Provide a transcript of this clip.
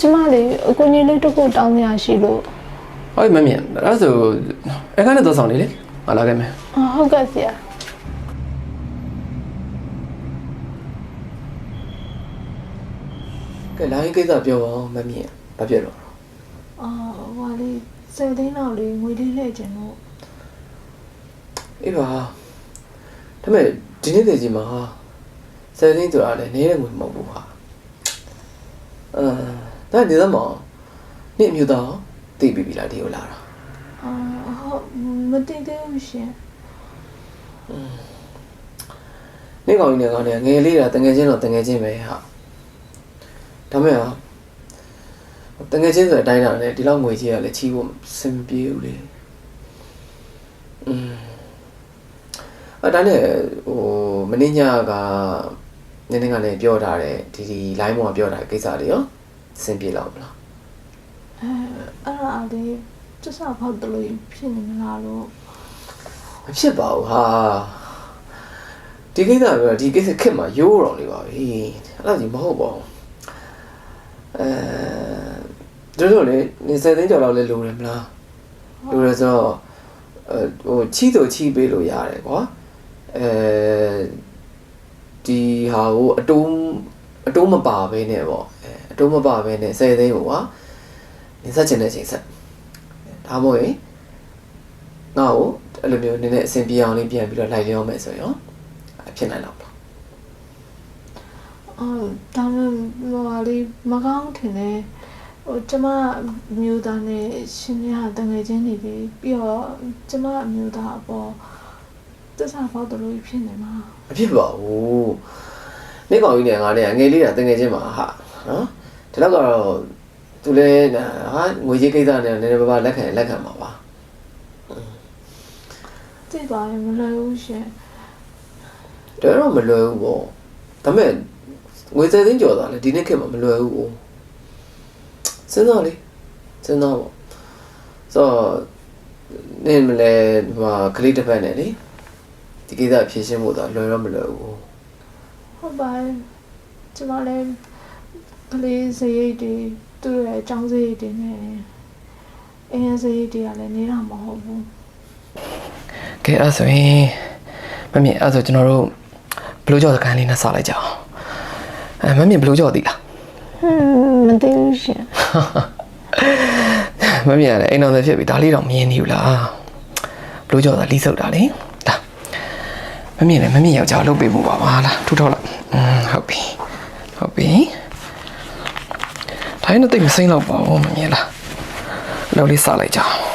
ကျမလေးအကူကြီးလေးတစ်ခုတောင်းရရှိလို့ဟုတ်ပြီမမြင်အဲ့ဒါဆိုအခန်းနဲ့တော့ဆောင်နေလေမလာခဲ့မယ်အာဟုတ်ကဲ့ဆရာကဲလိုင်းကိစ္စပြောပါဦးမမြင်ဘာဖြစ်လို့အာဟိုလေးစေသိန်းတော့လေးငွေလေးလှည့်ခြင်းလို့အေးပါဒါပေမဲ့ဒီနေ့တည်းကြီးမှာဆယ်သိန်းဆိုတာလည်းနေတဲ့ငွေမဟုတ်ဘူးဟာအာ ဒါနေသမအောင်နေ့အမျိုးသားတည်ပြီးပြီလားဒီကိုလာတာအာဟုတ်မသိသေးဘူးရှင်နေ့ကောင်ကြီးနဲ့ကောင်နဲ့ငယ်လေးတာတငယ်ချင်းတော့တငယ်ချင်းပဲဟာဒါမဲ့ဟာတငယ်ချင်းဆိုတဲ့အတိုင်းတာနဲ့ဒီလောက်ငွေကြီးကလည်းချီးဖို့စင်မပြေဘူးလေอืมအဲ့ဒါနဲ့ဟိုမင်းညကနင်းနေကလည်းပြောထားတယ်ဒီဒီ line ပေါ်ကပြောထားတဲ့ကိစ္စတွေရော စင်ပြေလောက်မလားအဲအဲ့ဒါလေးကျဆဖောက်တယ်လို့ဖြစ်နေမလားလို့မဖြစ်ပါဘူးဟာဒီကိစ္စပြောဒီကိစ္စခက်မှာရိုးတော်လေးပါပဲအဲ့ဒါကြီးမဟုတ်ပါဘူးအဲတို့တို့လေနေစသိန်းကျော်လောက်လဲလိုတယ်မလားလိုရဆိုတော့အဲဟိုချီးဆိုချီးပေးလို့ရတယ်ကွာအဲဒီဟာကိုအတုံးအတုံးမပါဘဲနဲ့ပေါ့အဲအ တုံးမပါဘဲနဲ့စသိန်းကိုကွာနေဆက်ချင်တဲ့ချိန်ဆက်ဒါမှမဟုတ်ရင်ငါ့ကိုအဲ့လိုမျိုးနည်းနည်းအဆင်ပြေအောင်လေးပြန်ပြီးတော့လိုက်လျောမယ်ဆိုရင်ရောအဲ့ဖြစ်နိုင်တော့ပါအာဒါမှမဟုတ်လေးမကောင်းထင်တယ်ဟိုကျမအမျိုးသားနဲ့ရှင်ရတငယ်ချင်းနေပြီပြီးတော့ကျမအမျိုးသားအပေါ်ကျဆဖောက်တယ်လို့ဖြစ်နေမှာမဖြစ်ပါဘူးနေကောင်ကြီးနဲ့ငါနဲ့ငယ်လေးတာတငယ်ချင်းပါဟာနော် ဒီတော့ကတော့သူလည်းဟာငွေကြီးကိစ္စနဲ့နည်းနည်းပါးပါးလက်ခံရင်လက်ခံပါပါသိပါရင်မလွယ်ဘူးရှင်တော်တော့မလွယ်ဘူးပေါ့ဒါပေမဲ့ငွေစဲသိန်းကျော်သွားလေဒီနေ့ခေတ်မှာမလွယ်ဘူးပေါ့စဉ်းစားလေစဉ်းစားပေါ့ဆိုတော့နင်းမလဲဟိုကလေးတစ်ဖက်နဲ့လေဒီကိစ္စဖြေရှင်းဖို့တော့လွယ်တော့မလွယ်ဘူးဟုတ်ပါရဲ့ကျမလည်း ကလေးစရိတ်တွေသူ့ရဲ့အကြောင်းစရိတ်တွေနဲ့အင်းရစရိတ်တွေကလည်းနေတာမဟုတ်ဘူးကဲအဲ့ဆိုရင်မမြင်အဲ့ဆိုကျွန်တော်တို့ဘလူးကြော်စကန်လေးနဲ့စလိုက်ကြအောင်အဲမမြင်ဘလူးကြော်သိလားဟွန်းမသိဘူးရှင်မမြင်ရတယ်အိမ်တော်သက်ဖြစ်ပြီဒါလေးတော့မြင်နေဘူးလားဘလူးကြော်သာလီးစုပ်တာလေလာမမြင်လည်းမမြင်ယောက်ျားလုပ်ပေးမှုပါပါလားထူထောက်လိုက်อืมဟုတ်ပြီဟုတ်ပြီ ဒါရင်တော့တိတ်မစိမ့်တော့ပါဘူးမမြင်လားလောက်လေးစလိုက်ကြအောင်